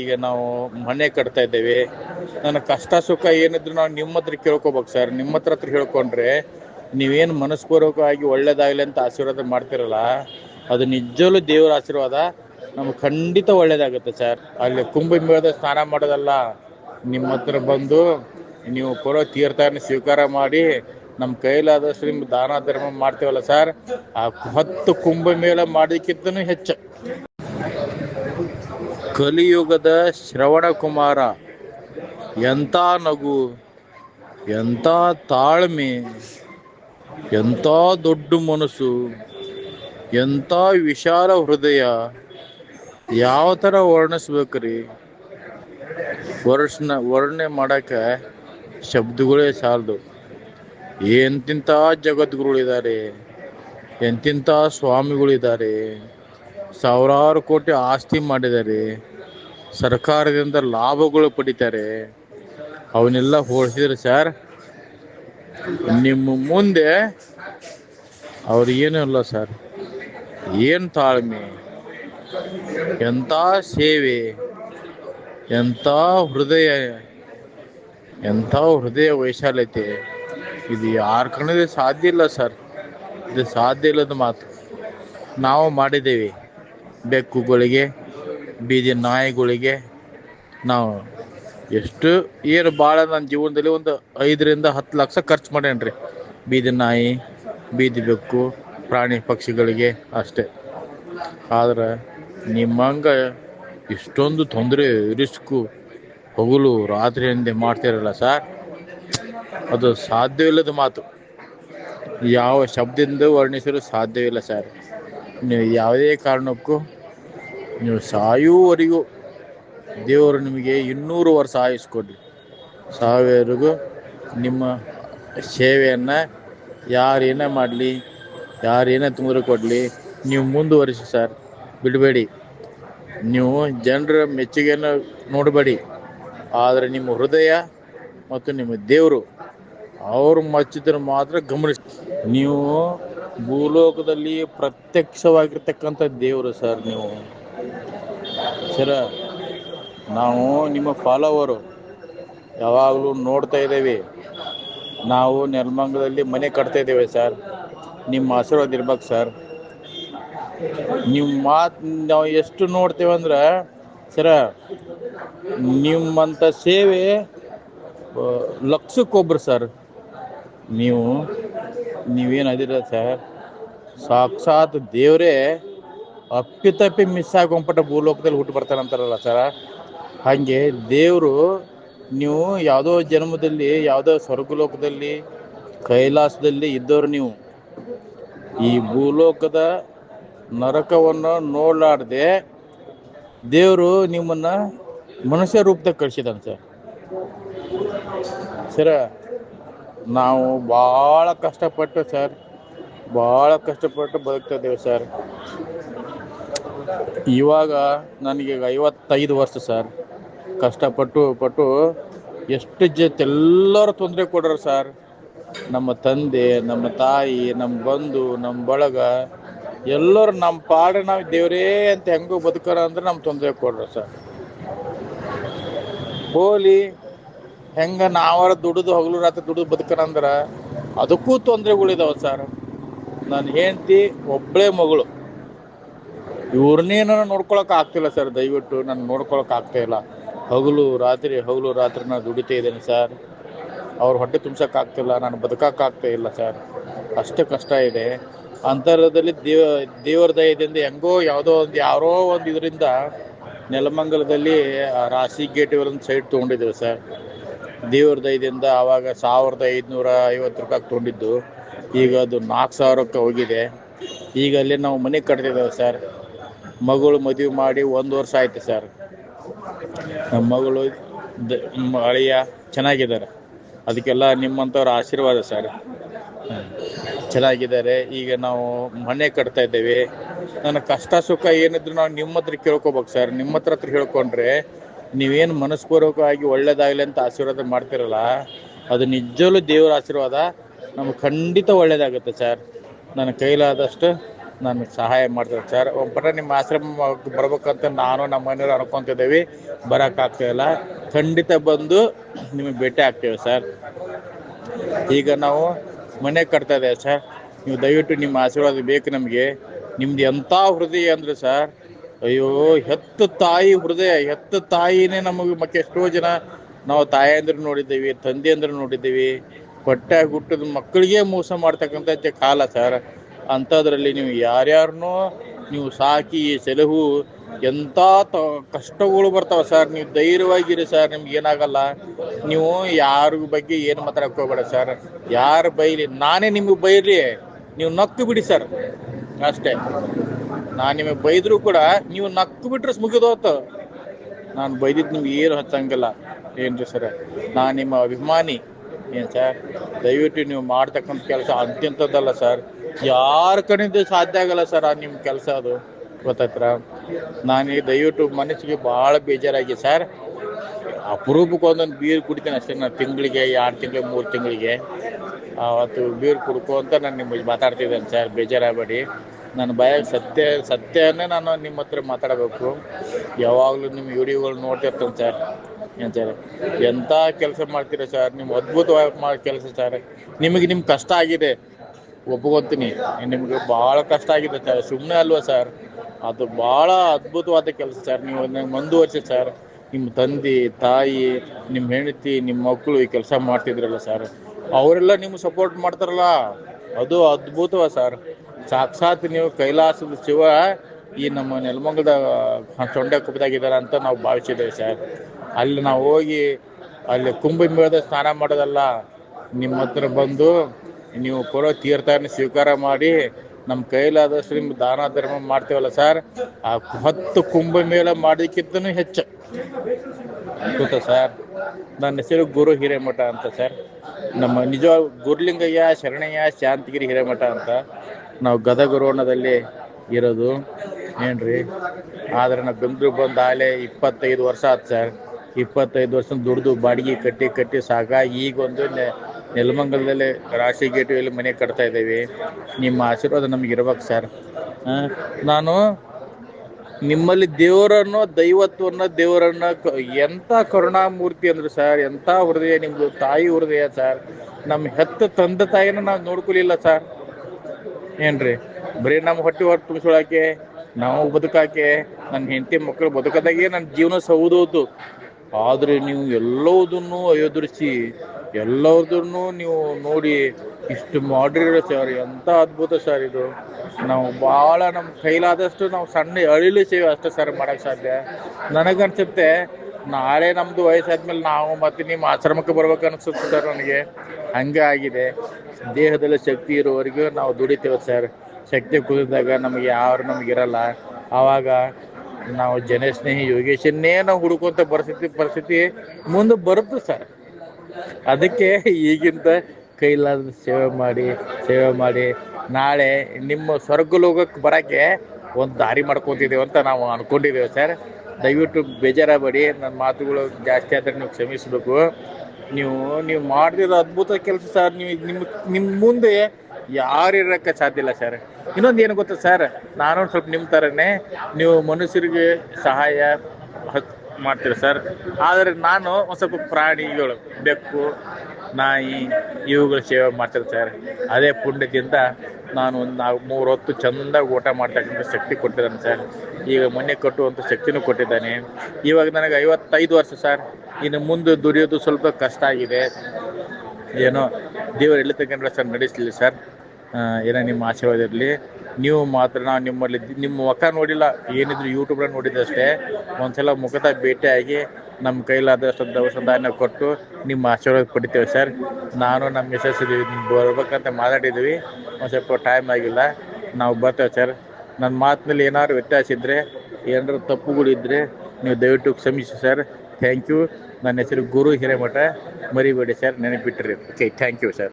ಈಗ ನಾವು ಮನೆ ಕಟ್ತಾ ಇದ್ದೇವೆ. ನನ್ನ ಕಷ್ಟ ಸುಖ ಏನಿದ್ರು ನಾವು ನಿಮ್ಮ ಹತ್ರ ಕೇಳ್ಕೊಬೇಕು ಸರ್. ನಿಮ್ಮ ಹತ್ರ ಹತ್ರ ಹೇಳ್ಕೊಂಡ್ರೆ ನೀವೇನು ಮನಸ್ಪೂರ್ವಕವಾಗಿ ಒಳ್ಳೇದಾಗಲಿ ಅಂತ ಆಶೀರ್ವಾದ ಮಾಡ್ತಿರಲ್ಲ, ಅದು ನಿಜವಲ್ಲೂ ದೇವರ ಆಶೀರ್ವಾದ. ನಮ್ಗೆ ಖಂಡಿತ ಒಳ್ಳೇದಾಗುತ್ತೆ ಸರ್. ಅಲ್ಲಿ ಕುಂಭಮೇಳದ ಸ್ನಾನ ಮಾಡೋದಲ್ಲ, ನಿಮ್ಮ ಹತ್ರ ಬಂದು ನೀವು ಕೊಡೋ ತೀರ್ಥನ ಸ್ವೀಕಾರ ಮಾಡಿ ನಮ್ಮ ಕೈಲಾದಷ್ಟು ನಿಮ್ಗೆ ದಾನ ಧರ್ಮ ಮಾಡ್ತೀವಲ್ಲ ಸರ್, ಆ ಹತ್ತು ಕುಂಭಮೇಳ ಮಾಡೋದಕ್ಕಿಂತನೂ ಹೆಚ್ಚು. ಕಲಿಯುಗದ ಶ್ರವಣ ಕುಮಾರ. ಎಂಥ ನಗು, ಎಂಥ ತಾಳ್ಮೆ, ಎಂಥ ದೊಡ್ಡ ಮನಸ್ಸು, ಎಂಥ ವಿಶಾಲ ಹೃದಯ, ಯಾವ ಥರ ವರ್ಣಿಸ್ಬೇಕ್ರಿ? ವರ್ಷನ, ವರ್ಣನೆ ಮಾಡಕ್ಕೆ ಶಬ್ದಗಳೇ ಸಾಲದು. ಎಂತಿಂಥ ಜಗದ್ಗುರುಗಳಿದ್ದಾರೆ, ಎಂತಿಂಥ ಸ್ವಾಮಿಗಳಿದ್ದಾರೆ ಸಾವಿರಾರು ಕೋಟಿ ಆಸ್ತಿ ಮಾಡಿದ್ದಾರೆ. ಸರ್ಕಾರದಿಂದ ಲಾಭಗಳು ಪಡಿತಾರೆ. ಅವನ್ನೆಲ್ಲ ಹೋಲಿಸಿದ್ರೆ ಸರ್, ನಿಮ್ಮ ಮುಂದೆ ಅವ್ರು ಏನೂ ಇಲ್ಲ ಸರ್. ಏನು ತಾಳ್ಮೆ? ಎಂಥ ಸೇವೆ? ಎಂಥ ಹೃದಯ? ಎಂಥ ಹೃದಯ ವೈಶಾಲ್ಯತೆ? ಇದು ಯಾರ ಕಣ್ಣಿಗೆ ಸಾಧ್ಯ ಇಲ್ಲ ಸರ್. ಇದು ಸಾಧ್ಯ ಇಲ್ಲದ ಮಾತು. ನಾವು ಮಾಡಿದ್ದೇವೆ. ಬೆಕ್ಕುಗಳಿಗೆ, ಬೀದಿ ನಾಯಿಗಳಿಗೆ ನಾವು ಎಷ್ಟು ಏನು ಭಾಳ ನನ್ನ ಜೀವನದಲ್ಲಿ ಒಂದು ಐದರಿಂದ ಹತ್ತು ಲಕ್ಷ ಖರ್ಚು ಮಾಡೇನ್ರಿ ಬೀದಿ ನಾಯಿ, ಬೀದಿ ಬೆಕ್ಕು, ಪ್ರಾಣಿ ಪಕ್ಷಿಗಳಿಗೆ ಅಷ್ಟೇ. ಆದ್ರೆ ನಿಮ್ಮಂಗ ಇಷ್ಟೊಂದು ತೊಂದರೆ, ರಿಸ್ಕು, ಹಗಲು ರಾತ್ರಿ ಹಿಂದೆ ಮಾಡ್ತಿರಲ್ಲ ಸರ್? ಅದು ಸಾಧ್ಯವಿಲ್ಲದ ಮಾತು. ಯಾವ ಶಬ್ದದಿಂದ ವರ್ಣಿಸಲು ಸಾಧ್ಯವಿಲ್ಲ ಸರ್. ನೀವು ಯಾವುದೇ ಕಾರಣಕ್ಕೂ ನೀವು ಸಾಯುವವರೆಗೂ ದೇವರು ನಿಮಗೆ ಇನ್ನೂರು ವರ್ಷ ಆಯಿಸ್ಕೊಡ್ರಿ ಸಾವಿರವರೆಗೂ ನಿಮ್ಮ ಸೇವೆಯನ್ನು ಯಾರೇನೇ ಮಾಡಲಿ ಯಾರೇನೇ ತೊಂದರೆ ಕೊಡಲಿ, ನೀವು ಮುಂದುವರಿಸಿ ಸರ್. ಬಿಡಬೇಡಿ. ನೀವು ಜನರ ಮೆಚ್ಚುಗೆಯನ್ನು ನೋಡಬೇಡಿ. ಆದರೆ ನಿಮ್ಮ ಹೃದಯ ಮತ್ತು ನಿಮ್ಮ ದೇವರು ಅವರು ಮಚ್ಚಿದ್ರೆ ಮಾತ್ರ ಗಮನಿಸಿ. ನೀವು ಭೂಲೋಕದಲ್ಲಿ ಪ್ರತ್ಯಕ್ಷವಾಗಿರ್ತಕ್ಕಂಥ ದೇವರು ಸರ್ ನೀವು. ಸರ, ನಾವು ನಿಮ್ಮ ಫಾಲೋವರು. ಯಾವಾಗಲೂ ನೋಡ್ತಾ ಇದ್ದೇವೆ. ನಾವು ನೆಲಮಂಗಲದಲ್ಲಿ ಮನೆ ಕಟ್ತಾ ಇದ್ದೇವೆ ಸರ್. ನಿಮ್ಮ ಆಶೀರ್ವಾದ ಇರ್ಬೇಕು ಸರ್. ನಿಮ್ಮ ಮಾತು ನಾವು ಎಷ್ಟು ನೋಡ್ತೇವೆ ಅಂದ್ರೆ, ಸರ, ನಿಮ್ಮಂಥ ಸೇವೆ ಲಕ್ಷಕ್ಕೊಬ್ರು ಸರ್. ನೀವು, ನೀವೇನು ಅದಿರ ಸರ್? ಸಾಕ್ಷಾತ್ ದೇವರೇ ಅಪ್ಪಿತಪ್ಪಿ ಮಿಸ್ ಆಗೋಂಪಟ್ಟ ಭೂಲೋಕದಲ್ಲಿ ಹುಟ್ಟು ಬರ್ತಾರಂತಾರಲ್ಲ ಸರ ಹಾಗೆ ದೇವರು ನೀವು ಯಾವುದೋ ಜನ್ಮದಲ್ಲಿ, ಯಾವುದೋ ಸ್ವರ್ಗಲೋಕದಲ್ಲಿ, ಕೈಲಾಸದಲ್ಲಿ ಇದ್ದವರು ನೀವು. ಈ ಭೂಲೋಕದ ನರಕವನ್ನು ನೋಡಲಾರ್ದೆ ದೇವರು ನಿಮ್ಮನ್ನ ಮನುಷ್ಯ ರೂಪದಾಗ ಕಳಿಸಿದಾನೆ ಸರ್ ಸರ ನಾವು ಭಾಳ ಕಷ್ಟಪಟ್ಟು ಸರ್ ಭಾಳ ಕಷ್ಟಪಟ್ಟು ಬದುಕ್ತಿದ್ದೇವೆ ಸರ್. ಇವಾಗ ನನಗೆ ಐವತ್ತೈದು ವರ್ಷ ಸರ್. ಕಷ್ಟಪಟ್ಟು ಪಟ್ಟು ಎಷ್ಟು ಜೊತೆ ಎಲ್ಲರೂ ತೊಂದರೆ ಕೊಡ್ರ ಸರ್. ನಮ್ಮ ತಂದೆ, ನಮ್ಮ ತಾಯಿ, ನಮ್ಮ ಬಂಧು, ನಮ್ಮ ಬಳಗ ಎಲ್ಲರೂ ನಮ್ಮ ಪಾಡ ನಾವು ದೇವರೇ ಅಂತ ಹೆಂಗೋ ಬದುಕೋಣ ಅಂದ್ರೆ ನಮ್ಮ ತೊಂದರೆ ಕೊಡ್ರ ಸರ್. ಹೋಲಿ ಹೆಂಗ ನಾವರ ದುಡಿದು ಹಗಲು ರಾತ್ರಿ ದುಡಿದು ಬದುಕೋಣ ಅಂದ್ರೆ ಅದಕ್ಕೂ ತೊಂದರೆಗಳಿದಾವೆ ಸರ್. ನನ್ನ ಹೆಂಡತಿ ಒಬ್ಬಳೇ ಮಗಳು. ಇವ್ರನ್ನೇನ ನೋಡ್ಕೊಳಕ್ ಆಗ್ತಿಲ್ಲ ಸರ್, ದಯವಿಟ್ಟು ನಾನು ನೋಡ್ಕೊಳಕ್ ಆಗ್ತಾ ಇಲ್ಲ. ಹಗಲು ರಾತ್ರಿ ಹಗಲು ರಾತ್ರಿ ನಾನು ದುಡಿತಾ ಇದ್ದೇನೆ ಸರ್. ಅವ್ರ ಹೊಟ್ಟೆ ಆಗ್ತಿಲ್ಲ, ನಾನು ಬದುಕಕ್ ಆಗ್ತಾ ಇಲ್ಲ ಸರ್. ಅಷ್ಟು ಕಷ್ಟ ಇದೆ. ಅಂತರದಲ್ಲಿ ದೇವ, ದೇವರ ದಯದಿಂದ ಹೆಂಗೋ ಯಾವುದೋ ಒಂದು, ಯಾರೋ ಒಂದು ಇದರಿಂದ ನೆಲಮಂಗಲದಲ್ಲಿ ರಾಶಿ ಗೇಟ್ ಒಂದು ಸೈಡ್ ತೊಗೊಂಡಿದ್ದೇವೆ ಸರ್. ದೇವ್ರ ದಯದಿಂದ ಆವಾಗ ಸಾವಿರದ ಐದುನೂರ ಐವತ್ತು ರೂಪಾಯಿ ತೊಗೊಂಡಿದ್ದು. ಈಗ ಅದು ನಾಲ್ಕು ಸಾವಿರಕ್ಕೆ ಹೋಗಿದೆ. ಈಗ ಅಲ್ಲಿ ನಾವು ಮನೆ ಕಟ್ತಿದ್ದೇವೆ ಸರ್. ಮಗಳು ಮದುವೆ ಮಾಡಿ ಒಂದು ವರ್ಷ ಆಯ್ತು ಸರ್. ನಮ್ಮ ಮಗಳು ಅಳಿಯ ಚೆನ್ನಾಗಿದ್ದಾರೆ. ಅದಕ್ಕೆಲ್ಲ ನಿಮ್ಮಂಥವ್ರ ಆಶೀರ್ವಾದ ಸರ್. ಚೆನ್ನಾಗಿದ್ದಾರೆ. ಈಗ ನಾವು ಮನೆ ಕಟ್ತಾ ಇದ್ದೇವೆ. ನನ್ನ ಕಷ್ಟ ಸುಖ ಏನಿದ್ರು ನಾವು ನಿಮ್ಮ ಹತ್ರ ಕೇಳ್ಕೊಬೇಕು ಸರ್. ನಿಮ್ಮ ಹತ್ರ ಹತ್ರ ಹೇಳ್ಕೊಂಡ್ರೆ ನೀವೇನು ಮನಸ್ಪೂರ್ವಕವಾಗಿ ಒಳ್ಳೇದಾಗಲಿ ಅಂತ ಆಶೀರ್ವಾದ ಮಾಡ್ತಿರಲ್ಲ, ಅದು ನಿಜವಲ್ಲೂ ದೇವರ ಆಶೀರ್ವಾದ. ನಮ್ಗೆ ಖಂಡಿತ ಒಳ್ಳೇದಾಗುತ್ತೆ ಸರ್ ನನ್ನ ಕೈಲಾದಷ್ಟು ನನಗೆ ಸಹಾಯ ಮಾಡ್ತಾರೆ ಸರ್ ಒಬ್ಬರ ನಿಮ್ಮ ಆಶ್ರಮ ಬರ್ಬೇಕಂತ ನಾನು ನಮ್ಮ ಮನೆಯವರು ಅನ್ಕೊಂತಿದ್ದೀವಿ. ಬರೋಕ್ಕಾಗ್ತಾಯಿಲ್ಲ ಖಂಡಿತ ಬಂದು ನಿಮಗೆ ಭೇಟಿ ಆಗ್ತೇವೆ ಸರ್ ಈಗ ನಾವು ಮನೆ ಕಟ್ತಾ ಇದ್ದೇವೆ ಸರ್ ನೀವು ದಯವಿಟ್ಟು ನಿಮ್ಮ ಆಶೀರ್ವಾದ ಬೇಕು ನಮಗೆ. ನಿಮ್ದು ಎಂಥ ಹೃದಯ ಅಂದ್ರೆ ಸರ್ ಅಯ್ಯೋ, ಹೆತ್ತು ತಾಯಿ ಹೃದಯ, ಹೆತ್ತು ತಾಯಿನೇ ನಮಗೆ ಮತ್ತೆ ಎಷ್ಟೋ ಜನ ನಾವು ತಾಯಂದ್ರು ನೋಡಿದ್ದೀವಿ, ತಂದೆಯಂದ್ರು ನೋಡಿದ್ದೀವಿ. ಹೊಟ್ಟೆ ಹುಟ್ಟಿದ ಮಕ್ಕಳಿಗೆ ಮೋಸ ಮಾಡ್ತಕ್ಕಂಥ ಕಾಲ ಸರ್. ಅಂಥದ್ರಲ್ಲಿ ನೀವು ಯಾರ್ಯಾರನ್ನೋ ನೀವು ಸಾಕಿ ಸೆಲಹು ಎಂಥ ತ, ಕಷ್ಟಗಳು ಬರ್ತಾವೆ ಸರ್. ನೀವು ಧೈರ್ಯವಾಗಿರಿ ಸರ್, ನಿಮ್ಗೆ ಏನಾಗಲ್ಲ. ನೀವು ಯಾರ ಬಗ್ಗೆ ಏನು ಮಾತಾಡಕ್ ಹೋಗ್ಬೇಡ ಸರ್. ಯಾರು ಬೈಲಿ, ನಾನೇ ನಿಮಗೆ ಬೈಲಿ ನೀವು ನಕ್ಕು ಬಿಡಿ ಸರ್. ಅಷ್ಟೇ. ನಾನು ನಿಮಗೆ ಬೈದರೂ ಕೂಡ ನೀವು ನಕ್ಕು ಬಿಟ್ರೆ ಮುಗಿದೋತು ನಾನು ಬೈದಿದ್ದು ನಿಮ್ಗೆ ಏನು ಹಚ್ಚಂಗಿಲ್ಲ. ಏನ್ರಿ ಸರ್? ನಾನು ನಿಮ್ಮ ಅಭಿಮಾನಿ. ಏನು ಸರ್? ದಯವಿಟ್ಟು ನೀವು ಮಾಡ್ತಕ್ಕಂಥ ಕೆಲಸ ಅತ್ಯಂತದಲ್ಲ ಸರ್. ಯಾರ ಕಡೆಯಿಂದ ಸಾಧ್ಯ ಆಗಲ್ಲ ಸರ್ ಆ ನಿಮ್ಮ ಕೆಲಸ ಅದು. ಗೊತ್ತಾಯ್ತರ? ಈ ದಯವಿಟ್ಟು ಮನಸ್ಸಿಗೆ ಭಾಳ ಬೇಜಾರಾಗಿ ಸರ್. ಅಪರೂಪಕ್ಕೆ ಒಂದೊಂದು ಬೀರ್ ಕುಡಿತೀನಿ ಅಷ್ಟೇ ನಾನು ತಿಂಗಳಿಗೆ ಎರಡು ತಿಂಗಳಿಗೆ, ಮೂರು ತಿಂಗಳಿಗೆ. ಅವತ್ತು ಬೀರ್ ಕುಡ್ಕೊಂತ ನಾನು ನಿಮಗೆ ಮಾತಾಡ್ತಿದ್ದೇನೆ ಸರ್. ಬೇಜಾರಾಗಬೇಡಿ. ನನ್ನ ಭಯ ಸತ್ಯ, ಸತ್ಯನೇ ನಾನು ನಿಮ್ಮ ಹತ್ರ ಮಾತಾಡಬೇಕು. ಯಾವಾಗಲೂ ನಿಮ್ಮ ವಿಡಿಯೋಗಳು ನೋಡ್ತಿರ್ತೇನೆ ಸರ್. ಸರ್ ಎಂಥ ಕೆಲಸ ಮಾಡ್ತೀರಾ ಸರ್ ನಿಮ್ಮ ಅದ್ಭುತವಾಗಿ ಮಾಡೋ ಕೆಲಸ ಸರ್ ನಿಮಗೆ ನಿಮ್ಮ ಕಷ್ಟ ಆಗಿದೆ. ಒಪ್ಕೊತೀನಿ. ನಿಮಗೆ ಭಾಳ ಕಷ್ಟ ಆಗಿದೆ ಸರ್ ಸುಮ್ಮನೆ ಅಲ್ವಾ ಸರ್ ಅದು ಭಾಳ ಅದ್ಭುತವಾದ ಕೆಲಸ ಸರ್ ನೀವು ಮುಂದುವರ್ಸಿ ಸರ್ ನಿಮ್ಮ ತಂದೆ, ತಾಯಿ ನಿಮ್ಮ ಹೆಂಡತಿ ನಿಮ್ಮ ಮಕ್ಕಳು ಈ ಕೆಲಸ ಮಾಡ್ತಿದ್ರಲ್ಲ ಸರ್ ಅವರೆಲ್ಲ ನಿಮ್ಗೆ ಸಪೋರ್ಟ್ ಮಾಡ್ತಾರಲ್ಲ. ಅದು ಅದ್ಭುತವ ಸರ್ ಸಾಕ್ಷಾತ್ ನೀವು ಕೈಲಾಸದ ಶಿವ ಈ ನಮ್ಮ ನೆಲಮಂಗಲದ ಸೊಂಡೆ ಕುಪ್ಪದಾಗಿದ್ದಾರೆ ಅಂತ ನಾವು ಭಾವಿಸಿದ್ದೇವೆ ಸರ್ ಅಲ್ಲಿ ನಾವು ಹೋಗಿ ಅಲ್ಲಿ ಕುಂಭಮೇಳದ ಸ್ನಾನ ಮಾಡೋದಲ್ಲ, ನಿಮ್ಮ ಹತ್ರ ಬಂದು ನೀವು ಕೊಡೋ ತೀರ್ಥನ ಸ್ವೀಕಾರ ಮಾಡಿ ನಮ್ಮ ಕೈಲಾದಷ್ಟು ನಿಮ್ಗೆ ದಾನ ಧರ್ಮ ಮಾಡ್ತೇವಲ್ಲ ಸರ್, ಆ ಹತ್ತು ಕುಂಭಮೇಳ ಮಾಡೋದಕ್ಕಿಂತನೂ ಹೆಚ್ಚು. ಗೊತ್ತಾ ಸರ್? ನನ್ನ ಹೆಸರು ಗುರು ಹಿರೇಮಠ ಅಂತ ಸರ್. ನಮ್ಮ ನಿಜ ಗುರುಲಿಂಗಯ್ಯ, ಶರಣಯ್ಯ, ಶಾಂತಗಿರಿ ಹಿರೇಮಠ ಅಂತ ನಾವು ಗದಗರೋಣದಲ್ಲಿ ಇರೋದು. ಏನ್ರಿ? ಆದ್ರೆ ನಾವು ಬೆಂಗಳೂರು ಬಂದು ಆಲೆ ಇಪ್ಪತ್ತೈದು ವರ್ಷ ಆಯ್ತು ಸರ್. ಇಪ್ಪತ್ತೈದು ವರ್ಷ ದುಡ್ದು ಬಾಡಿಗೆ ಕಟ್ಟಿ ಕಟ್ಟಿ ಸಾಕಾಗಿ ಈಗೊಂದು ನೆಲಮಂಗಲದಲ್ಲಿ ರಾಶಿ ಗೇಟ್ವೇಲಿ ಮನೆ ಕಟ್ತಾ ಇದ್ದೀವಿ. ನಿಮ್ಮ ಆಶೀರ್ವಾದ ನಮ್ಗೆ ಇರ್ಬೇಕು ಸರ್. ನಾನು ನಿಮ್ಮಲ್ಲಿ ದೇವರನ್ನು ದೈವತ್ವನ್ನ ದೇವರನ್ನ ಕರುಣಾ ಕರುಣಾಮೂರ್ತಿ ಅಂದ್ರೆ ಸರ್ ಎಂತ ಹೃದಯ, ನಿಮ್ದು ತಾಯಿ ಹೃದಯ ಸರ್. ನಮ್ಮ ಹೆತ್ತ ತಂದೆ ತಾಯಿನ ನಾವು ನೋಡ್ಕೊಲಿಲ್ಲ ಸರ್. ಏನ್ರಿ? ಬರೀ ನಮ್ಮ ಹೊಟ್ಟೆ ಹೊಟ್ಟೆ ತುಂಬಿಸೋಳಾಕೆ ನಾವು ಬದುಕಾಕೆ ನನ್ನ ಹೆಂಡತಿ ಮಕ್ಕಳು ಬದುಕದಾಗೆ ನನ್ನ ಜೀವನ ಸೌದೋತು. ಆದ್ರೆ ನೀವು ಎಲ್ಲವುದನ್ನು ಎದುರಿಸಿ ಎಲ್ಲದನ್ನು ನೀವು ನೋಡಿ ಇಷ್ಟು ಮಾಡಿರೋ ಸರ್ ಎಂಥ ಅದ್ಭುತ ಸರ್ ಇದು. ನಾವು ಭಾಳ ನಮ್ಮ ಕೈಲಾದಷ್ಟು ನಾವು ಸಣ್ಣ ಅಳಿಲು ಸೇವೆ ಅಷ್ಟೇ ಸರ್ ಮಾಡೋಕ್ಕೆ ಸಾಧ್ಯ. ನನಗನ್ಸುತ್ತೆ, ನಾಳೆ ನಮ್ದು ವಯಸ್ಸಾದ್ಮೇಲೆ ನಾವು ಮತ್ತೆ ನಿಮ್ಮ ಆಶ್ರಮಕ್ಕೆ ಬರ್ಬೇಕು ಅನ್ಸುತ್ತೆ ಸರ್ ನನಗೆ. ಹಂಗೆ ಆಗಿದೆ. ದೇಹದಲ್ಲಿ ಶಕ್ತಿ ಇರೋವರೆಗೂ ನಾವು ದುಡಿತೇವೆ ಸರ್. ಶಕ್ತಿ ಕುದಿದಾಗ ನಮಗೆ ಯಾರು ನಮ್ಗೆ ಇರಲ್ಲ. ಆವಾಗ ನಾವು ಜನಸ್ನೇಹಿ ಯೋಗೇಶನ್ನೇ ನಾವು ಹುಡುಕುವಂಥ ಪರಿಸ್ಥಿತಿ ಪರಿಸ್ಥಿತಿ ಮುಂದೆ ಬರುತ್ತೆ ಸರ್. ಅದಕ್ಕೆ ಈಗಿಂತ ಕೈಲಾದ ಸೇವೆ ಮಾಡಿ ಸೇವೆ ಮಾಡಿ, ನಾಳೆ ನಿಮ್ಮ ಸ್ವರ್ಗ ಲೋಕಕ್ಕೆ ಬರೋಕ್ಕೆ ಒಂದು ದಾರಿ ಮಾಡ್ಕೊತಿದ್ದೇವೆ ಅಂತ ನಾವು ಅನ್ಕೊಂಡಿದ್ದೇವೆ ಸರ್. ದಯವಿಟ್ಟು ಬೇಜಾರಾಗಬೇಡಿ, ನನ್ನ ಮಾತುಗಳು ಜಾಸ್ತಿ ಆದ್ರೆ ನೀವು ಕ್ಷಮಿಸಬೇಕು. ನೀವು ನೀವು ಮಾಡ್ತಿರೋ ಅದ್ಭುತ ಕೆಲಸ ಸರ್, ನೀವು, ನಿಮ್ಮ ನಿಮ್ಮ ಮುಂದೆ ಯಾರು ಇರೋಕ್ಕೆ ಸಾಧ್ಯ ಇಲ್ಲ ಸರ್ ಇನ್ನೊಂದು ಏನು ಗೊತ್ತಾ ಸರ್ ನಾನು ಸ್ವಲ್ಪ ನಿಮ್ಮ ಥರನೇ ನೀವು ಮನುಷ್ಯರಿಗೆ ಸಹಾಯ ಮಾಡ್ತೀರಿ ಸರ್ ಆದರೆ ನಾನು ಒಂದು ಸ್ವಲ್ಪ ಪ್ರಾಣಿಗಳು, ಬೆಕ್ಕು, ನಾಯಿ ಇವುಗಳ ಸೇವೆ ಮಾಡ್ತಾರೆ ಸರ್ ಅದೇ ಪುಣ್ಯದಿಂದ ನಾನು ಒಂದು ನಾಲ್ಕು ಮೂರು ಹೊತ್ತು ಚೆಂದಾಗಿ ಊಟ ಮಾಡ್ತಕ್ಕಂಥ ಶಕ್ತಿ ಕೊಟ್ಟಿದ್ದಾನೆ ಸರ್ ಈಗ ಮನೆ ಕಟ್ಟುವಂಥ ಶಕ್ತಿನೂ ಕೊಟ್ಟಿದ್ದಾನೆ. ಇವಾಗ ನನಗೆ ಐವತ್ತೈದು ವರ್ಷ ಸರ್ ಇನ್ನು ಮುಂದೆ ದುಡಿಯೋದು ಸ್ವಲ್ಪ ಕಷ್ಟ ಆಗಿದೆ. ಏನೋ ದೇವರು ಎಲ್ಲಿ ತಗೊಂಡ್ರೆ ಸರ್ ನಡೆಸಲಿ ಸರ್ ಏನೋ ನಿಮ್ಮ ಆಶೀರ್ವಾದ ಇರಲಿ ನೀವು ಮಾತ್ರ ನಾವು ನಿಮ್ಮಲ್ಲಿ ನಿಮ್ಮ ಮುಖ ನೋಡಿಲ್ಲ, ಏನಿದ್ರು ಯೂಟ್ಯೂಬ್ನಾಗ ನೋಡಿದ್ದು ಅಷ್ಟೇ. ಒಂದ್ಸಲ ಮುಖದ ಭೇಟಿಯಾಗಿ ನಮ್ಮ ಕೈಲಾದಷ್ಟು ದವಸ ಧಾನ್ಯ ಕೊಟ್ಟು ನಿಮ್ಮ ಆಶೀರ್ವಾದ ಪಡಿತೇವೆ ಸರ್ ನಾನು ನಮ್ಮ ಮಿಸಸ್ ಬರ್ಬೇಕಂತ ಮಾತಾಡಿದ್ವಿ ಒಂದು ಸ್ವಲ್ಪ ಟೈಮ್ ಆಗಿಲ್ಲ. ನಾವು ಬರ್ತೇವೆ ಸರ್ ನನ್ನ ಮಾತಿನಲ್ಲಿ ಏನಾದ್ರು ವ್ಯತ್ಯಾಸ ಇದ್ದರೆ ಏನಾದ್ರು ತಪ್ಪುಗಳಿದ್ದರೆ ನೀವು ದಯವಿಟ್ಟು ಕ್ಷಮಿಸಿ ಸರ್ ಥ್ಯಾಂಕ್ ಯು ನನ್ನ ಹೆಸರು ಗುರು ಹಿರೇಮಠ. ಮರಿಬೇಡಿ ಸರ್ ನೆನಪಿಟ್ಟಿರಿ ಓಕೆ ಥ್ಯಾಂಕ್ ಯು ಸರ್